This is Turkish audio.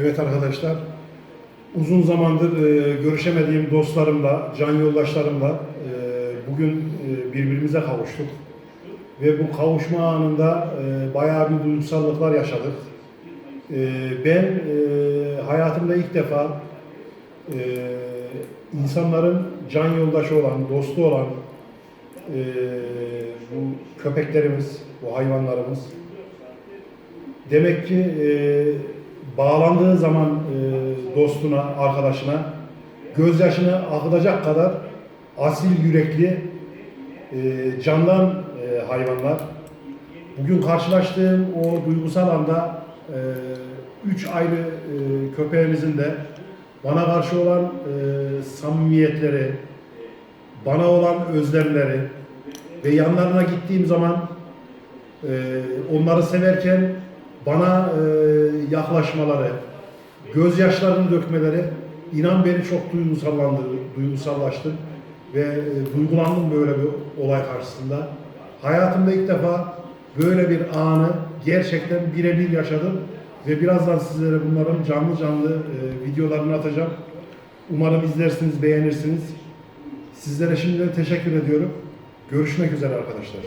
Evet arkadaşlar, uzun zamandır e, görüşemediğim dostlarımla, can yoldaşlarımla e, bugün e, birbirimize kavuştuk. Ve bu kavuşma anında e, bayağı bir duygusallıklar yaşadık. E, ben e, hayatımda ilk defa e, insanların can yoldaşı olan, dostu olan e, bu köpeklerimiz, bu hayvanlarımız demek ki e, bağlandığı zaman e, dostuna, arkadaşına gözyaşını akıtacak kadar asil yürekli e, candan e, hayvanlar. Bugün karşılaştığım o duygusal anda e, üç ayrı e, köpeğimizin de bana karşı olan e, samimiyetleri, bana olan özlemleri ve yanlarına gittiğim zaman e, onları severken bana e, yaklaşmaları, gözyaşlarını dökmeleri inan beni çok duygusallandırdı, duygusallaştım ve e, duygulandım böyle bir olay karşısında. Hayatımda ilk defa böyle bir anı gerçekten birebir yaşadım ve birazdan sizlere bunların canlı canlı e, videolarını atacağım. Umarım izlersiniz, beğenirsiniz. Sizlere şimdiden teşekkür ediyorum. Görüşmek üzere arkadaşlar.